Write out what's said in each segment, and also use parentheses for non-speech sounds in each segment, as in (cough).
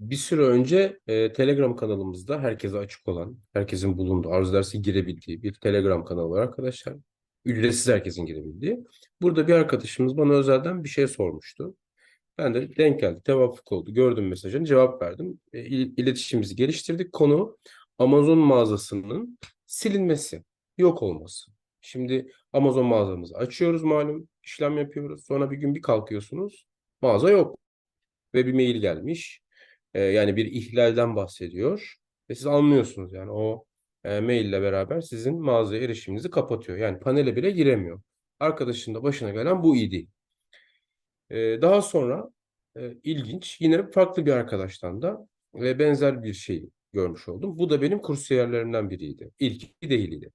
Bir süre önce e, Telegram kanalımızda herkese açık olan, herkesin bulunduğu, arzu ederse girebildiği bir Telegram kanalı var arkadaşlar. Ücretsiz herkesin girebildiği. Burada bir arkadaşımız bana özelden bir şey sormuştu. Ben de denk geldi, tevafuk oldu. Gördüm mesajını, cevap verdim. E, il- iletişimimizi geliştirdik. Konu Amazon mağazasının silinmesi, yok olması. Şimdi Amazon mağazamızı açıyoruz malum, işlem yapıyoruz. Sonra bir gün bir kalkıyorsunuz, mağaza yok ve bir mail gelmiş. Ee, yani bir ihlalden bahsediyor. Ve siz anlıyorsunuz yani o e, maille beraber sizin mağazaya erişiminizi kapatıyor. Yani panele bile giremiyor. Arkadaşın da başına gelen bu idi. Ee, daha sonra e, ilginç yine farklı bir arkadaştan da ve benzer bir şey görmüş oldum. Bu da benim kursiyerlerimden biriydi. İlk değildi.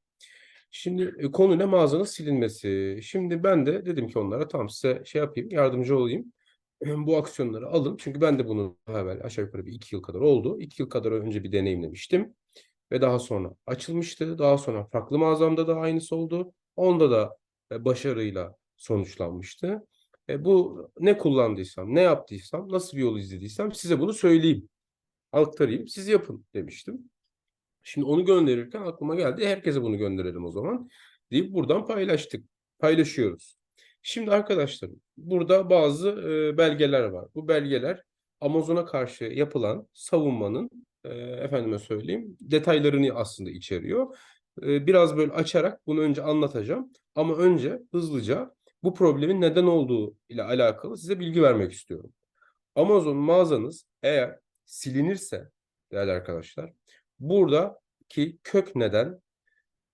Şimdi e, konu ne mağazanın silinmesi. Şimdi ben de dedim ki onlara tamam size şey yapayım yardımcı olayım. Bu aksiyonları alın. Çünkü ben de bunu daha evvel aşağı yukarı bir iki yıl kadar oldu. İki yıl kadar önce bir deneyimlemiştim. Ve daha sonra açılmıştı. Daha sonra farklı mağazamda da aynısı oldu. Onda da e, başarıyla sonuçlanmıştı. E, bu ne kullandıysam, ne yaptıysam, nasıl bir yol izlediysem size bunu söyleyeyim. Aktarayım, siz yapın demiştim. Şimdi onu gönderirken aklıma geldi. Herkese bunu gönderelim o zaman. Deyip buradan paylaştık. Paylaşıyoruz. Şimdi arkadaşlarım burada bazı e, belgeler var. Bu belgeler Amazon'a karşı yapılan savunmanın e, efendime söyleyeyim detaylarını aslında içeriyor. E, biraz böyle açarak bunu önce anlatacağım. Ama önce hızlıca bu problemin neden olduğu ile alakalı size bilgi vermek istiyorum. Amazon mağazanız eğer silinirse değerli arkadaşlar buradaki kök neden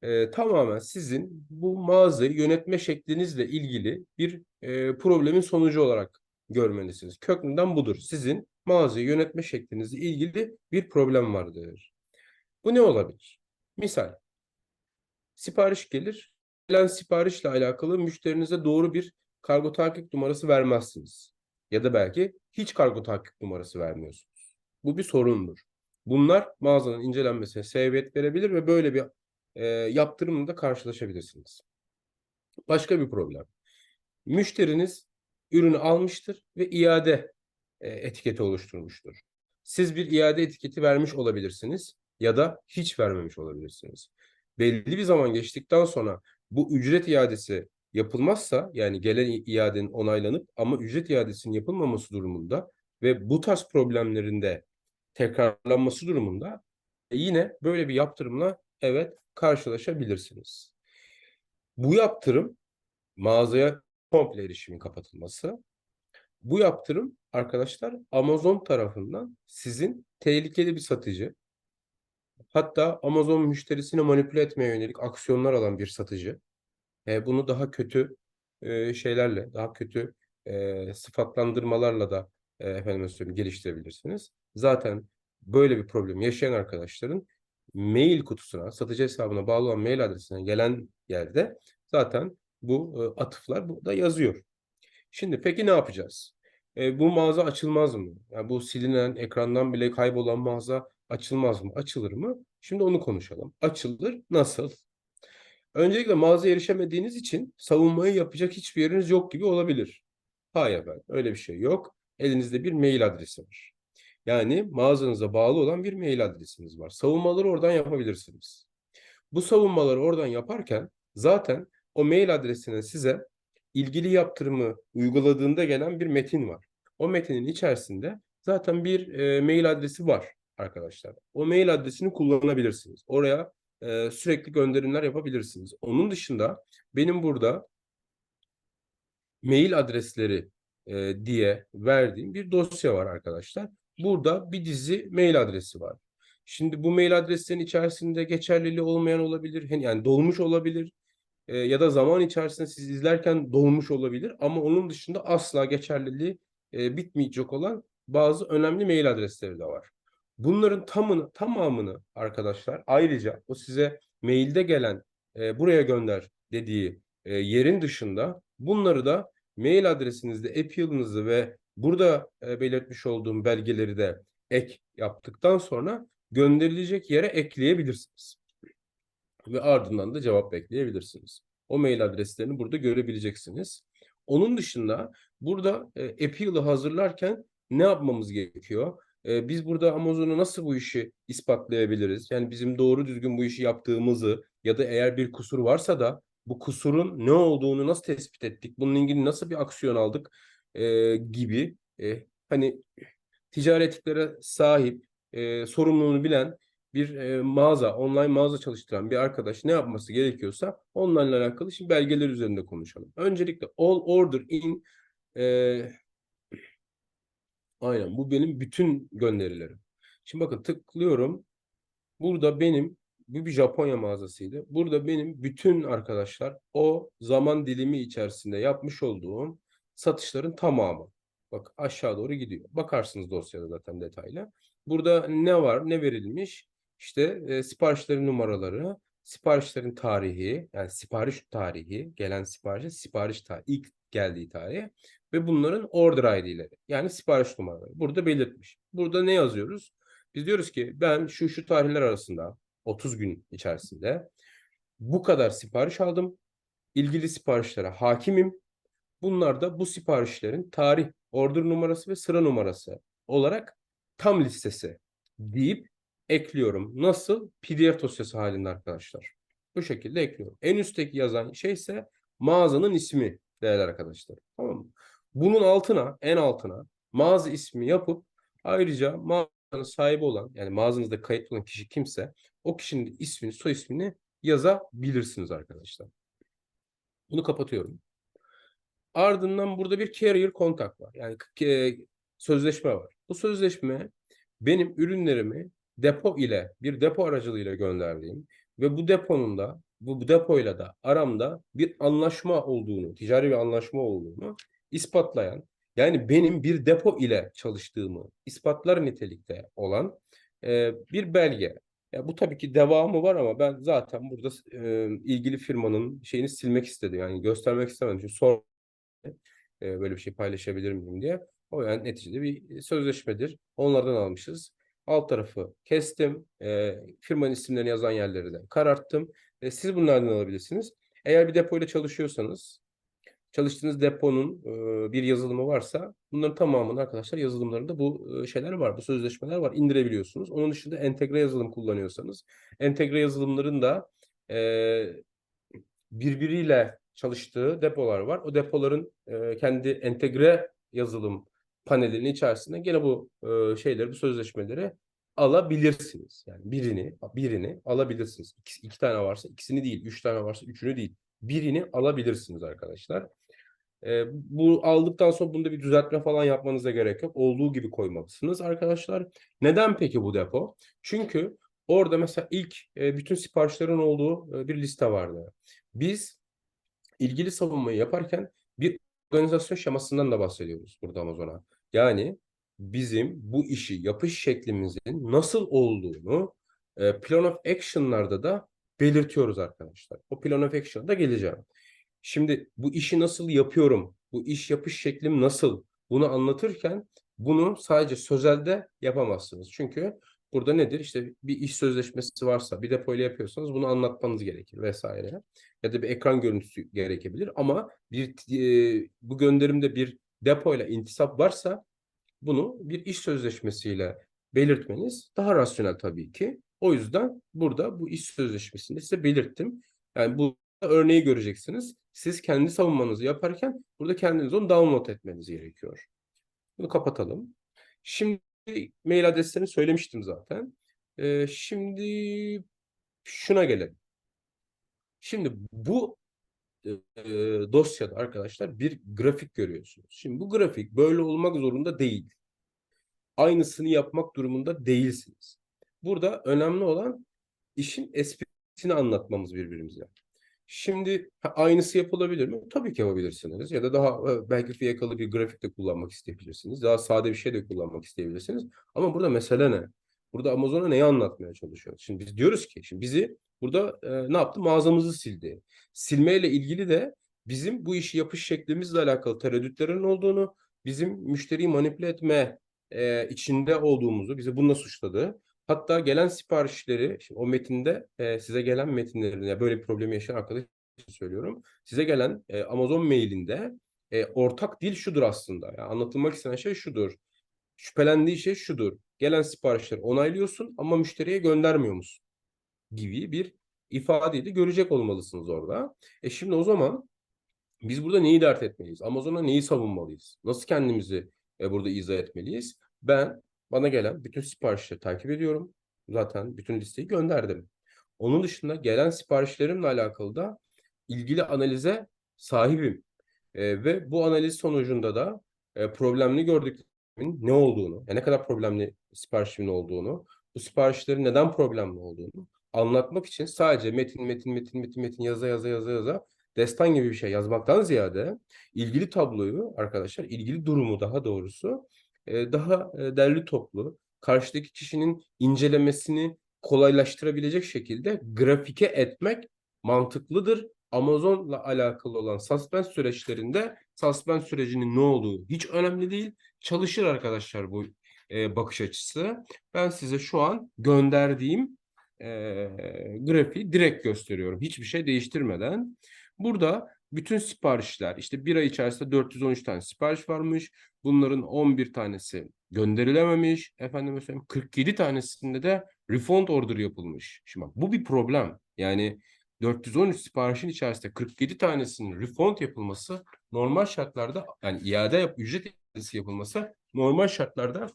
e, tamamen sizin bu mağazayı yönetme şeklinizle ilgili bir e, problemin sonucu olarak görmelisiniz. Kök neden budur. Sizin mağazayı yönetme şeklinizle ilgili bir problem vardır. Bu ne olabilir? Misal, sipariş gelir. Gelen siparişle alakalı müşterinize doğru bir kargo takip numarası vermezsiniz. Ya da belki hiç kargo takip numarası vermiyorsunuz. Bu bir sorundur. Bunlar mağazanın incelenmesine sebebiyet verebilir ve böyle bir e, yaptırımla da karşılaşabilirsiniz. Başka bir problem. Müşteriniz ürünü almıştır ve iade e, etiketi oluşturmuştur. Siz bir iade etiketi vermiş olabilirsiniz ya da hiç vermemiş olabilirsiniz. Belli bir zaman geçtikten sonra bu ücret iadesi yapılmazsa yani gelen iadenin onaylanıp ama ücret iadesinin yapılmaması durumunda ve bu tarz problemlerinde tekrarlanması durumunda yine böyle bir yaptırımla evet karşılaşabilirsiniz. Bu yaptırım mağazaya komple erişimin kapatılması. Bu yaptırım arkadaşlar Amazon tarafından sizin tehlikeli bir satıcı hatta Amazon müşterisini manipüle etmeye yönelik aksiyonlar alan bir satıcı e, bunu daha kötü e, şeylerle daha kötü e, sıfatlandırmalarla da e, efendim söyleyeyim geliştirebilirsiniz. Zaten böyle bir problem yaşayan arkadaşların mail kutusuna, satıcı hesabına bağlı olan mail adresine gelen yerde zaten bu e, atıflar burada yazıyor. Şimdi peki ne yapacağız? E, bu mağaza açılmaz mı? Yani bu silinen ekrandan bile kaybolan mağaza açılmaz mı? Açılır mı? Şimdi onu konuşalım. Açılır. Nasıl? Öncelikle mağazaya erişemediğiniz için savunmayı yapacak hiçbir yeriniz yok gibi olabilir. Hayır ben öyle bir şey yok. Elinizde bir mail adresi var. Yani mağazanıza bağlı olan bir mail adresiniz var. Savunmaları oradan yapabilirsiniz. Bu savunmaları oradan yaparken zaten o mail adresine size ilgili yaptırımı uyguladığında gelen bir metin var. O metinin içerisinde zaten bir e, mail adresi var arkadaşlar. O mail adresini kullanabilirsiniz. Oraya e, sürekli gönderimler yapabilirsiniz. Onun dışında benim burada mail adresleri e, diye verdiğim bir dosya var arkadaşlar. Burada bir dizi mail adresi var. Şimdi bu mail adreslerin içerisinde geçerliliği olmayan olabilir. Yani dolmuş olabilir. E, ya da zaman içerisinde siz izlerken dolmuş olabilir. Ama onun dışında asla geçerliliği e, bitmeyecek olan bazı önemli mail adresleri de var. Bunların tamını, tamamını arkadaşlar ayrıca o size mailde gelen e, buraya gönder dediği e, yerin dışında bunları da mail adresinizde e-mailinizi ve burada e, belirtmiş olduğum belgeleri de ek yaptıktan sonra gönderilecek yere ekleyebilirsiniz. Ve ardından da cevap bekleyebilirsiniz. O mail adreslerini burada görebileceksiniz. Onun dışında burada e, e hazırlarken ne yapmamız gerekiyor? E, biz burada Amazon'a nasıl bu işi ispatlayabiliriz? Yani bizim doğru düzgün bu işi yaptığımızı ya da eğer bir kusur varsa da bu kusurun ne olduğunu nasıl tespit ettik? Bununla ilgili nasıl bir aksiyon aldık? E, gibi e, hani ticari etiklere sahip, e, sorumluluğunu bilen bir e, mağaza, online mağaza çalıştıran bir arkadaş ne yapması gerekiyorsa onlarla alakalı şimdi belgeler üzerinde konuşalım. Öncelikle all order in e, aynen bu benim bütün gönderilerim. Şimdi bakın tıklıyorum. Burada benim bu bir Japonya mağazasıydı. Burada benim bütün arkadaşlar o zaman dilimi içerisinde yapmış olduğum satışların tamamı. Bak aşağı doğru gidiyor. Bakarsınız dosyada zaten detaylı. Burada ne var, ne verilmiş? İşte e, siparişlerin numaraları, siparişlerin tarihi, yani sipariş tarihi, gelen siparişe sipariş tarihi, ilk geldiği tarihi ve bunların order ID'leri. Yani sipariş numaraları. Burada belirtmiş. Burada ne yazıyoruz? Biz diyoruz ki ben şu şu tarihler arasında 30 gün içerisinde bu kadar sipariş aldım. İlgili siparişlere hakimim. Bunlar da bu siparişlerin tarih, order numarası ve sıra numarası olarak tam listesi deyip ekliyorum. Nasıl? PDF dosyası halinde arkadaşlar. Bu şekilde ekliyorum. En üstteki yazan şey ise mağazanın ismi değerli arkadaşlar. Tamam mı? Bunun altına, en altına mağaza ismi yapıp ayrıca mağazanın sahibi olan yani mağazanızda kayıtlı olan kişi kimse o kişinin ismini, soy ismini yazabilirsiniz arkadaşlar. Bunu kapatıyorum. Ardından burada bir carrier kontak var. Yani sözleşme var. Bu sözleşme benim ürünlerimi depo ile bir depo aracılığıyla gönderdiğim ve bu deponun da bu, depoyla da aramda bir anlaşma olduğunu, ticari bir anlaşma olduğunu ispatlayan yani benim bir depo ile çalıştığımı ispatlar nitelikte olan e, bir belge. Ya bu tabii ki devamı var ama ben zaten burada e, ilgili firmanın şeyini silmek istedim. Yani göstermek istemedim. Çünkü sonra e, böyle bir şey paylaşabilir miyim diye. O yani neticede bir sözleşmedir. Onlardan almışız. Alt tarafı kestim. E, firmanın isimlerini yazan yerleri de kararttım. E, siz bunlardan alabilirsiniz. Eğer bir depoyla çalışıyorsanız çalıştığınız deponun e, bir yazılımı varsa bunların tamamını arkadaşlar yazılımlarında bu e, şeyler var. Bu sözleşmeler var. indirebiliyorsunuz. Onun dışında entegre yazılım kullanıyorsanız entegre yazılımların da e, birbiriyle çalıştığı depolar var. O depoların e, kendi entegre yazılım panelinin içerisinde gene bu e, şeyleri, bu sözleşmeleri alabilirsiniz. Yani birini birini alabilirsiniz. İki, iki tane varsa ikisini değil, üç tane varsa üçünü değil. Birini alabilirsiniz arkadaşlar. E, bu aldıktan sonra bunda bir düzeltme falan yapmanıza gerek yok. Olduğu gibi koymalısınız arkadaşlar. Neden peki bu depo? Çünkü orada mesela ilk e, bütün siparişlerin olduğu e, bir liste vardı. Biz ilgili savunmayı yaparken bir organizasyon şemasından da bahsediyoruz burada Amazon'a. Yani bizim bu işi yapış şeklimizin nasıl olduğunu e, plan of action'larda da belirtiyoruz arkadaşlar. O plan of action'a da geleceğim. Şimdi bu işi nasıl yapıyorum? Bu iş yapış şeklim nasıl? Bunu anlatırken bunu sadece sözelde yapamazsınız. Çünkü burada nedir? İşte bir iş sözleşmesi varsa bir depoyla yapıyorsanız bunu anlatmanız gerekir vesaire. Ya da bir ekran görüntüsü gerekebilir ama bir e, bu gönderimde bir depoyla intisap varsa bunu bir iş sözleşmesiyle belirtmeniz daha rasyonel tabii ki. O yüzden burada bu iş sözleşmesinde size belirttim. Yani bu örneği göreceksiniz. Siz kendi savunmanızı yaparken burada kendiniz onu download etmeniz gerekiyor. Bunu kapatalım. Şimdi mail adreslerini söylemiştim zaten. Ee, şimdi şuna gelelim. Şimdi bu e, dosyada arkadaşlar bir grafik görüyorsunuz. Şimdi bu grafik böyle olmak zorunda değil. Aynısını yapmak durumunda değilsiniz. Burada önemli olan işin esprisini anlatmamız birbirimize. Şimdi aynısı yapılabilir mi? Tabii ki yapabilirsiniz. Ya da daha e, belki fiyakalı bir grafik de kullanmak isteyebilirsiniz. Daha sade bir şey de kullanmak isteyebilirsiniz. Ama burada mesele ne? Burada Amazon'a neyi anlatmaya çalışıyor? Şimdi biz diyoruz ki, şimdi bizi burada e, ne yaptı? Mağazamızı sildi. Silmeyle ilgili de bizim bu işi yapış şeklimizle alakalı tereddütlerin olduğunu, bizim müşteriyi manipüle etme e, içinde olduğumuzu, bizi bununla suçladı. Hatta gelen siparişleri, şimdi o metinde e, size gelen metinlerin, yani böyle bir problemi yaşayan arkadaş söylüyorum. Size gelen e, Amazon mailinde e, ortak dil şudur aslında. Yani anlatılmak istenen şey şudur. Şüphelendiği şey şudur. Gelen siparişleri onaylıyorsun ama müşteriye göndermiyor musun? Gibi bir ifadeyi de görecek olmalısınız orada. E şimdi o zaman biz burada neyi dert etmeliyiz? Amazon'a neyi savunmalıyız? Nasıl kendimizi e, burada izah etmeliyiz? Ben bana gelen bütün siparişleri takip ediyorum. Zaten bütün listeyi gönderdim. Onun dışında gelen siparişlerimle alakalı da ilgili analize sahibim. E, ve bu analiz sonucunda da e, problemli gördüklerimin ne olduğunu, yani ne kadar problemli siparişimin olduğunu, bu siparişlerin neden problemli olduğunu anlatmak için sadece metin metin metin metin metin yaza yaza yaza yaza destan gibi bir şey yazmaktan ziyade ilgili tabloyu arkadaşlar, ilgili durumu daha doğrusu e, daha e, derli toplu, karşıdaki kişinin incelemesini kolaylaştırabilecek şekilde grafike etmek mantıklıdır. Amazon'la alakalı olan suspens süreçlerinde suspens sürecinin ne olduğu hiç önemli değil. Çalışır arkadaşlar bu e, bakış açısı. Ben size şu an gönderdiğim e, grafiği direkt gösteriyorum. Hiçbir şey değiştirmeden. Burada bütün siparişler işte bir ay içerisinde 413 tane sipariş varmış. Bunların 11 tanesi gönderilememiş. Efendim mesela 47 tanesinde de refund order yapılmış. Şimdi bak, bu bir problem. Yani 413 siparişin içerisinde 47 tanesinin refund yapılması normal şartlarda yani iade yap, ücret iadesi yapılması normal şartlarda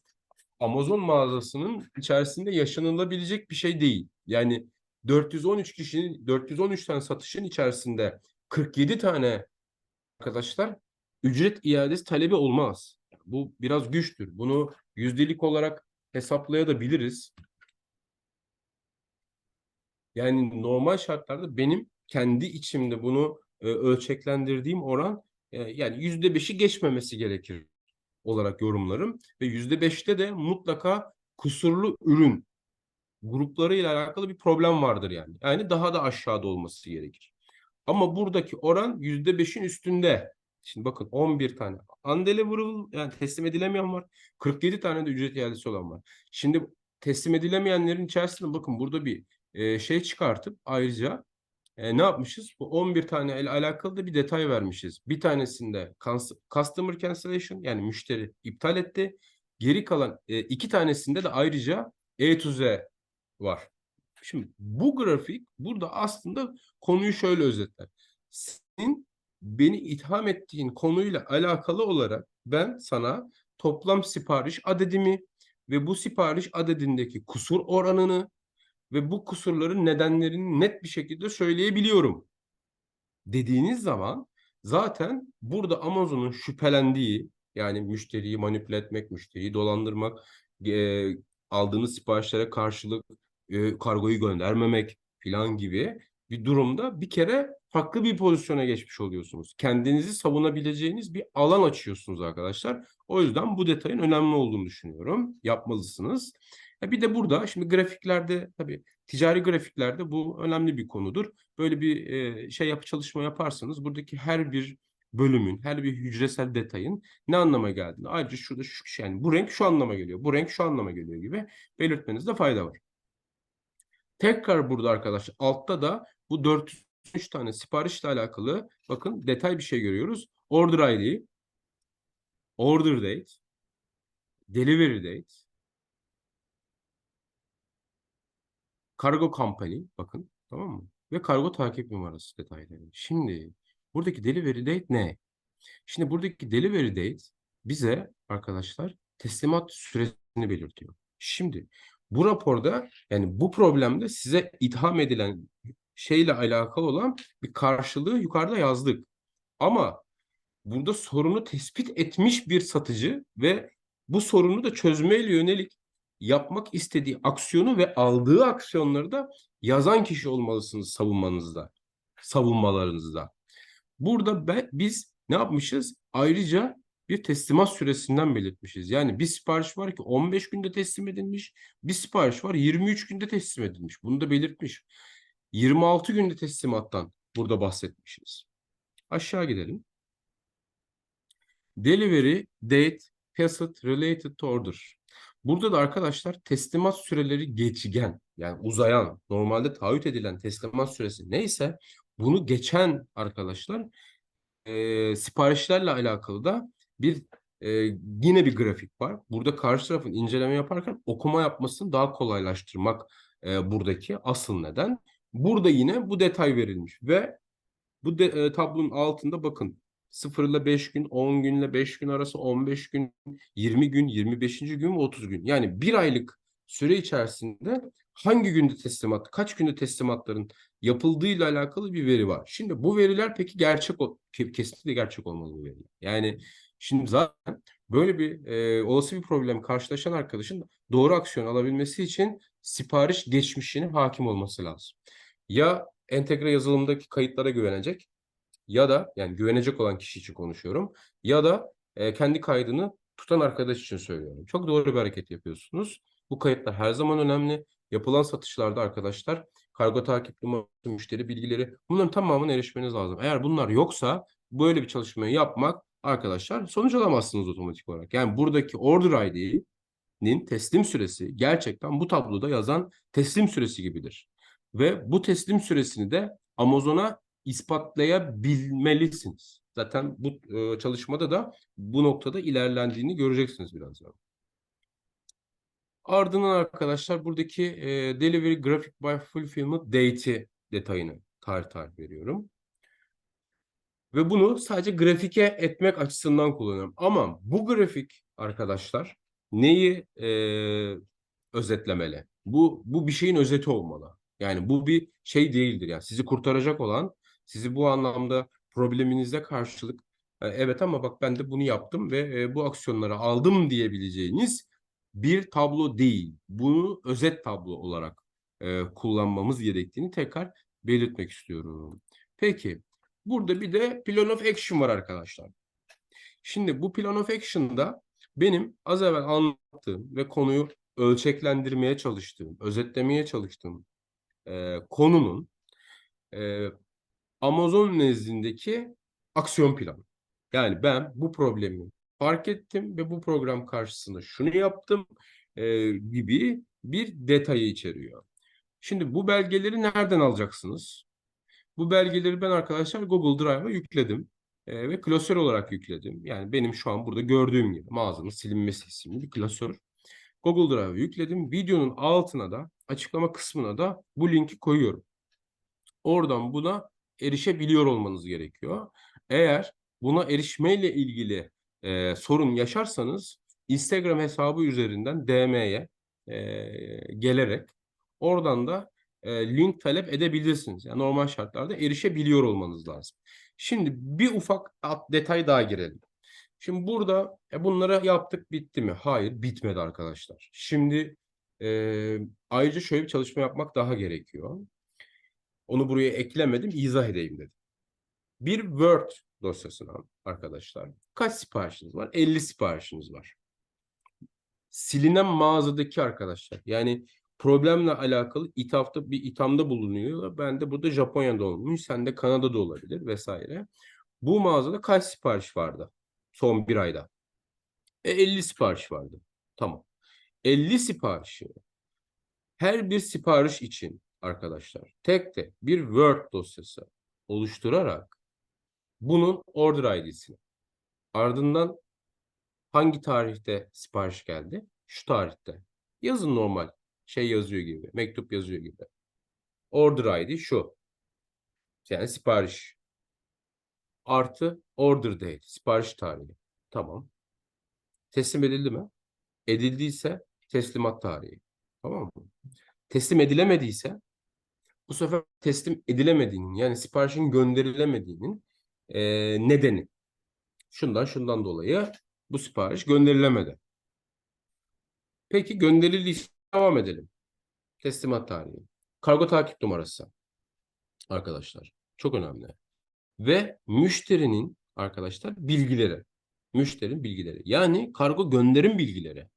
Amazon mağazasının içerisinde yaşanılabilecek bir şey değil. Yani 413 kişinin 413 tane satışın içerisinde 47 tane arkadaşlar ücret iadesi talebi olmaz. Bu biraz güçtür. Bunu yüzdelik olarak hesaplayabiliriz. Yani normal şartlarda benim kendi içimde bunu e, ölçeklendirdiğim oran e, yani yüzde beşi geçmemesi gerekir olarak yorumlarım ve yüzde beşte de mutlaka kusurlu ürün gruplarıyla alakalı bir problem vardır yani. Yani daha da aşağıda olması gerekir. Ama buradaki oran yüzde beşin üstünde. Şimdi bakın 11 tane undeliverable yani teslim edilemeyen var. 47 tane de ücret iadesi olan var. Şimdi teslim edilemeyenlerin içerisinde bakın burada bir şey çıkartıp ayrıca e, ne yapmışız? Bu 11 tane ile alakalı da bir detay vermişiz. Bir tanesinde customer cancellation yani müşteri iptal etti. Geri kalan e, iki tanesinde de ayrıca E to Z var. Şimdi bu grafik burada aslında konuyu şöyle özetler. Senin beni itham ettiğin konuyla alakalı olarak ben sana toplam sipariş adedimi ve bu sipariş adedindeki kusur oranını ve bu kusurların nedenlerini net bir şekilde söyleyebiliyorum dediğiniz zaman zaten burada Amazon'un şüphelendiği yani müşteriyi manipüle etmek, müşteriyi dolandırmak, e, aldığınız siparişlere karşılık e, kargoyu göndermemek falan gibi bir durumda bir kere farklı bir pozisyona geçmiş oluyorsunuz. Kendinizi savunabileceğiniz bir alan açıyorsunuz arkadaşlar. O yüzden bu detayın önemli olduğunu düşünüyorum. Yapmalısınız. Bir de burada şimdi grafiklerde tabii ticari grafiklerde bu önemli bir konudur. Böyle bir e, şey yap çalışma yaparsanız buradaki her bir bölümün, her bir hücresel detayın ne anlama geldiğini ayrıca şurada şu yani bu renk şu anlama geliyor, bu renk şu anlama geliyor gibi belirtmenizde fayda var. Tekrar burada arkadaşlar altta da bu 403 tane siparişle alakalı bakın detay bir şey görüyoruz. Order ID, order date, delivery date, kargo company bakın tamam mı? Ve kargo takip numarası detayları. Şimdi buradaki delivery date ne? Şimdi buradaki delivery date bize arkadaşlar teslimat süresini belirtiyor. Şimdi bu raporda yani bu problemde size itham edilen şeyle alakalı olan bir karşılığı yukarıda yazdık. Ama burada sorunu tespit etmiş bir satıcı ve bu sorunu da çözmeyle yönelik yapmak istediği aksiyonu ve aldığı aksiyonları da yazan kişi olmalısınız savunmanızda, savunmalarınızda. Burada be, biz ne yapmışız? Ayrıca bir teslimat süresinden belirtmişiz. Yani bir sipariş var ki 15 günde teslim edilmiş, bir sipariş var 23 günde teslim edilmiş. Bunu da belirtmiş. 26 günde teslimattan burada bahsetmişiz. Aşağı gidelim. Delivery date passed related to order. Burada da arkadaşlar teslimat süreleri geçigen yani uzayan normalde taahhüt edilen teslimat süresi neyse bunu geçen arkadaşlar e, siparişlerle alakalı da bir e, yine bir grafik var. Burada karşı tarafın inceleme yaparken okuma yapmasını daha kolaylaştırmak e, buradaki asıl neden. Burada yine bu detay verilmiş ve bu de, e, tablonun altında bakın 0 ile 5 gün, 10 günle 5 gün arası 15 gün, 20 gün, 25. gün ve 30 gün. Yani bir aylık süre içerisinde hangi günde teslimat, kaç günde teslimatların yapıldığıyla alakalı bir veri var. Şimdi bu veriler peki gerçek, kesinlikle gerçek olmalı bu veriler. Yani şimdi zaten böyle bir e, olası bir problem karşılaşan arkadaşın doğru aksiyon alabilmesi için sipariş geçmişine hakim olması lazım. Ya entegre yazılımdaki kayıtlara güvenecek ya da yani güvenecek olan kişi için konuşuyorum ya da e, kendi kaydını tutan arkadaş için söylüyorum. Çok doğru bir hareket yapıyorsunuz. Bu kayıtlar her zaman önemli. Yapılan satışlarda arkadaşlar kargo takip numarası, müşteri bilgileri bunların tamamına erişmeniz lazım. Eğer bunlar yoksa böyle bir çalışmayı yapmak arkadaşlar sonuç alamazsınız otomatik olarak. Yani buradaki order ID'nin teslim süresi gerçekten bu tabloda yazan teslim süresi gibidir. Ve bu teslim süresini de Amazon'a ispatlayabilmelisiniz. Zaten bu e, çalışmada da bu noktada ilerlendiğini göreceksiniz birazdan. Ardından arkadaşlar buradaki e, Delivery Graphic by Fulfillment Date'i detayını tarih tarih veriyorum. Ve bunu sadece grafike etmek açısından kullanıyorum. Ama bu grafik arkadaşlar neyi e, özetlemeli? Bu, bu bir şeyin özeti olmalı. Yani bu bir şey değildir. Yani sizi kurtaracak olan, sizi bu anlamda probleminize karşılık "E, evet ama bak ben de bunu yaptım ve e, bu aksiyonları aldım diyebileceğiniz bir tablo değil. Bunu özet tablo olarak e, kullanmamız gerektiğini tekrar belirtmek istiyorum. Peki, burada bir de plan of action var arkadaşlar. Şimdi bu plan of action'da benim az evvel anlattığım ve konuyu ölçeklendirmeye çalıştığım, özetlemeye çalıştığım e, konunun e, Amazon nezdindeki aksiyon planı. Yani ben bu problemi fark ettim ve bu program karşısında şunu yaptım e, gibi bir detayı içeriyor. Şimdi bu belgeleri nereden alacaksınız? Bu belgeleri ben arkadaşlar Google Drive'a yükledim e, ve klasör olarak yükledim. Yani benim şu an burada gördüğüm gibi mağazanın silinmesi isimli bir klasör. Google Drive'a yükledim. Videonun altına da açıklama kısmına da bu linki koyuyorum. Oradan buna erişebiliyor olmanız gerekiyor. Eğer buna erişmeyle ilgili e, sorun yaşarsanız Instagram hesabı üzerinden DM'ye e, gelerek oradan da e, link talep edebilirsiniz. Yani normal şartlarda erişebiliyor olmanız lazım. Şimdi bir ufak detay daha girelim. Şimdi burada e, bunları yaptık bitti mi? Hayır bitmedi arkadaşlar. Şimdi e, ayrıca şöyle bir çalışma yapmak daha gerekiyor. Onu buraya eklemedim, izah edeyim dedim. Bir Word dosyasına arkadaşlar kaç siparişiniz var? 50 siparişiniz var. Silinen mağazadaki arkadaşlar yani problemle alakalı ithafta bir ithamda bulunuyor. Ben de burada Japonya'da olmuş, sen de Kanada'da olabilir vesaire. Bu mağazada kaç sipariş vardı son bir ayda? E, 50 sipariş vardı. Tamam. 50 siparişi her bir sipariş için arkadaşlar tek tek bir Word dosyası oluşturarak bunun order ID'sini ardından hangi tarihte sipariş geldi? Şu tarihte. Yazın normal şey yazıyor gibi, mektup yazıyor gibi. Order ID şu. Yani sipariş. Artı order date, sipariş tarihi. Tamam. Teslim edildi mi? Edildiyse teslimat tarihi. Tamam mı? Teslim edilemediyse bu sefer teslim edilemediğinin yani siparişin gönderilemediğinin e, nedeni. Şundan şundan dolayı bu sipariş gönderilemedi. Peki gönderildiyse devam edelim. Teslimat tarihi. Kargo takip numarası. Arkadaşlar çok önemli. Ve müşterinin arkadaşlar bilgileri. Müşterinin bilgileri. Yani kargo gönderim bilgileri.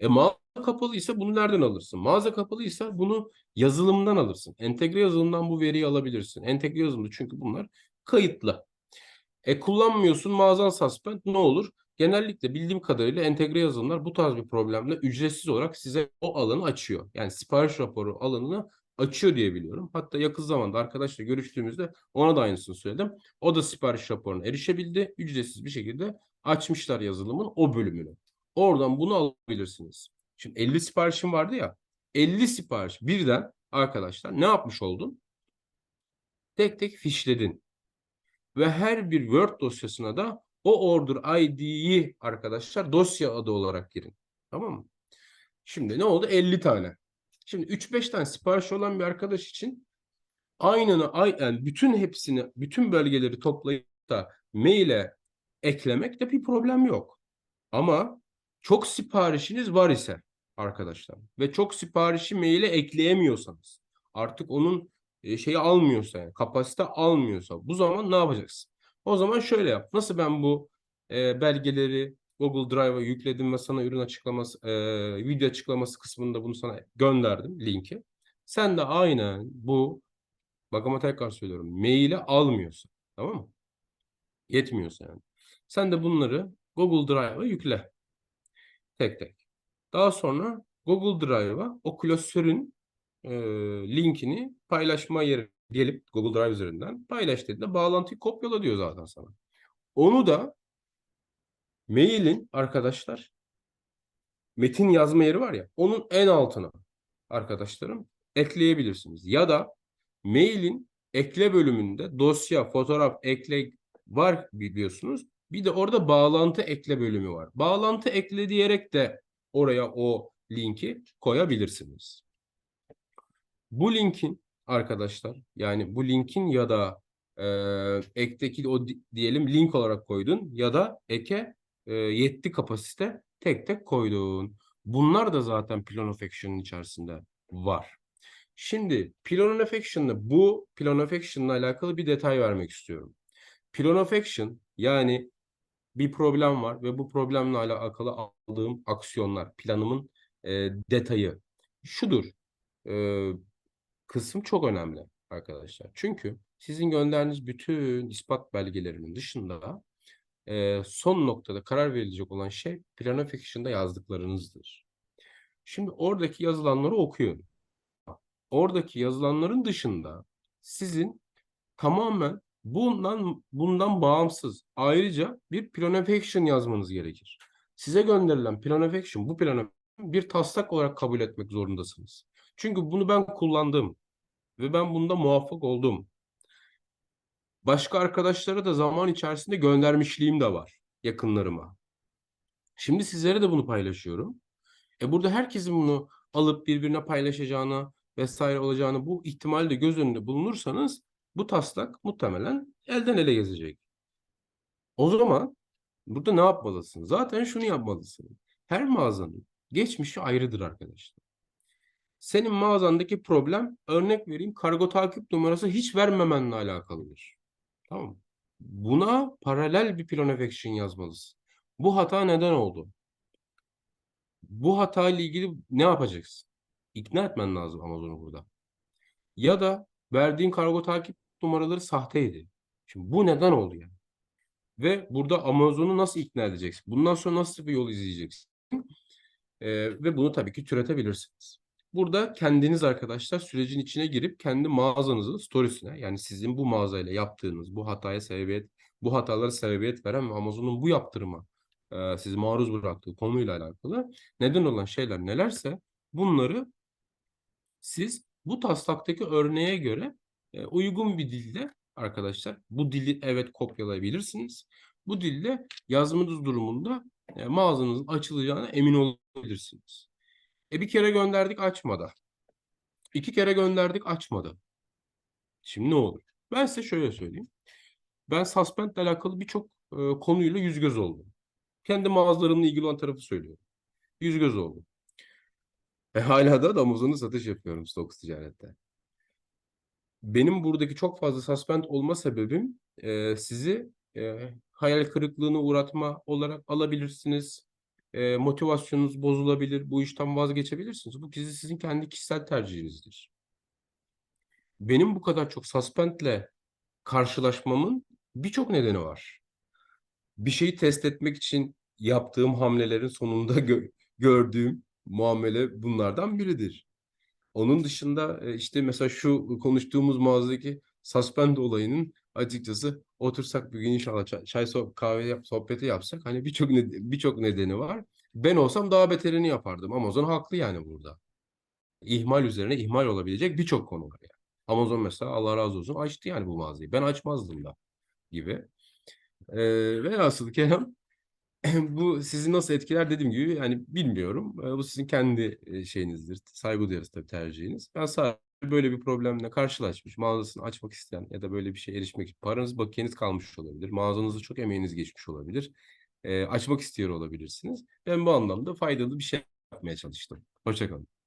E mağaza kapalıysa bunu nereden alırsın? Mağaza kapalıysa bunu yazılımdan alırsın. Entegre yazılımdan bu veriyi alabilirsin. Entegre yazılımda çünkü bunlar kayıtlı. E kullanmıyorsun mağazan suspend ne olur? Genellikle bildiğim kadarıyla entegre yazılımlar bu tarz bir problemle ücretsiz olarak size o alanı açıyor. Yani sipariş raporu alanını açıyor diye biliyorum. Hatta yakın zamanda arkadaşla görüştüğümüzde ona da aynısını söyledim. O da sipariş raporuna erişebildi. Ücretsiz bir şekilde açmışlar yazılımın o bölümünü. Oradan bunu alabilirsiniz. Şimdi 50 siparişim vardı ya. 50 sipariş birden arkadaşlar ne yapmış oldun? Tek tek fişledin. Ve her bir Word dosyasına da o order ID'yi arkadaşlar dosya adı olarak girin. Tamam mı? Şimdi ne oldu? 50 tane. Şimdi 3-5 tane sipariş olan bir arkadaş için aynını ay yani bütün hepsini bütün belgeleri toplayıp da maile eklemekte bir problem yok. Ama çok siparişiniz var ise arkadaşlar ve çok siparişi maile ekleyemiyorsanız artık onun e, şeyi almıyorsa yani kapasite almıyorsa bu zaman ne yapacaksın? O zaman şöyle yap. Nasıl ben bu e, belgeleri Google Drive'a yükledim ve sana ürün açıklaması, e, video açıklaması kısmında bunu sana gönderdim linki. Sen de aynen bu bak ama tekrar söylüyorum maili almıyorsa tamam mı? Yetmiyorsa yani. Sen de bunları Google Drive'a yükle. Tek tek. Daha sonra Google Drive'a o klasörün e, linkini paylaşma yeri gelip Google Drive üzerinden paylaş dediğinde bağlantıyı kopyala diyor zaten sana. Onu da mailin arkadaşlar metin yazma yeri var ya onun en altına arkadaşlarım ekleyebilirsiniz. Ya da mailin ekle bölümünde dosya, fotoğraf, ekle var biliyorsunuz. Bir de orada bağlantı ekle bölümü var. Bağlantı ekle diyerek de oraya o linki koyabilirsiniz. Bu linkin arkadaşlar yani bu linkin ya da e, ekteki o diyelim link olarak koydun ya da eke e, yetti kapasite tek tek koydun. Bunlar da zaten Plan of Action'ın içerisinde var. Şimdi Plan of Action'da bu Plan of Action'la alakalı bir detay vermek istiyorum. Plan of Action yani bir problem var ve bu problemle alakalı aldığım aksiyonlar, planımın e, detayı şudur. E, kısım çok önemli arkadaşlar. Çünkü sizin gönderdiğiniz bütün ispat belgelerinin dışında e, son noktada karar verilecek olan şey Plan of Action'da yazdıklarınızdır. Şimdi oradaki yazılanları okuyun. Oradaki yazılanların dışında sizin tamamen bundan bundan bağımsız ayrıca bir Plan of Action yazmanız gerekir. Size gönderilen Plan of Action bu planı bir taslak olarak kabul etmek zorundasınız. Çünkü bunu ben kullandım ve ben bunda muvaffak oldum. Başka arkadaşlara da zaman içerisinde göndermişliğim de var yakınlarıma. Şimdi sizlere de bunu paylaşıyorum. E burada herkesin bunu alıp birbirine paylaşacağına vesaire olacağını bu ihtimalde göz önünde bulunursanız bu taslak muhtemelen elden ele gezecek. O zaman burada ne yapmalısın? Zaten şunu yapmalısın. Her mağazanın geçmişi ayrıdır arkadaşlar. Senin mağazandaki problem örnek vereyim kargo takip numarası hiç vermemenle alakalıdır. Tamam Buna paralel bir plan of yazmalısın. Bu hata neden oldu? Bu hata ile ilgili ne yapacaksın? İkna etmen lazım Amazon'u burada. Ya da verdiğin kargo takip numaraları sahteydi. Şimdi bu neden oldu yani? Ve burada Amazon'u nasıl ikna edeceksin? Bundan sonra nasıl bir yol izleyeceksin? Ee, ve bunu tabii ki türetebilirsiniz. Burada kendiniz arkadaşlar sürecin içine girip kendi mağazanızın storiesine yani sizin bu mağazayla yaptığınız bu hataya sebebiyet bu hataları sebebiyet veren ve Amazon'un bu yaptırıma e, sizi maruz bıraktığı konuyla alakalı neden olan şeyler nelerse bunları siz bu taslaktaki örneğe göre e, uygun bir dilde arkadaşlar bu dili evet kopyalayabilirsiniz. Bu dilde yazmanız durumunda e, mağazanızın açılacağına emin olabilirsiniz. E bir kere gönderdik açmadı. İki kere gönderdik açmadı. Şimdi ne olur? Ben size şöyle söyleyeyim. Ben suspend ile alakalı birçok e, konuyla yüz göz oldum. Kendi mağazalarımla ilgili olan tarafı söylüyorum. Yüz göz oldum. E hala da Amazon'u satış yapıyorum stok ticarette. Benim buradaki çok fazla suspend olma sebebim e, sizi e, hayal kırıklığına uğratma olarak alabilirsiniz e, motivasyonunuz bozulabilir. Bu işten vazgeçebilirsiniz. Bu sizin kendi kişisel tercihinizdir. Benim bu kadar çok suspendle karşılaşmamın birçok nedeni var. Bir şeyi test etmek için yaptığım hamlelerin sonunda gö gördüğüm muamele bunlardan biridir. Onun dışında e, işte mesela şu konuştuğumuz mağazadaki suspend olayının açıkçası otursak bir gün inşallah çay, kahve yap, sohbeti yapsak hani birçok birçok nedeni var. Ben olsam daha beterini yapardım. Amazon haklı yani burada. İhmal üzerine ihmal olabilecek birçok konu var yani. Amazon mesela Allah razı olsun açtı yani bu mağazayı. Ben açmazdım da gibi. Ee, velhasıl kelam (laughs) bu sizi nasıl etkiler dediğim gibi yani bilmiyorum. Bu sizin kendi e, şeyinizdir. Saygı duyarız tabii tercihiniz. Ben sadece böyle bir problemle karşılaşmış, mağazasını açmak isteyen ya da böyle bir şeye erişmek için paranız bakiyeniz kalmış olabilir. Mağazanızda çok emeğiniz geçmiş olabilir. Ee, açmak istiyor olabilirsiniz. Ben bu anlamda faydalı bir şey yapmaya çalıştım. Hoşça kalın.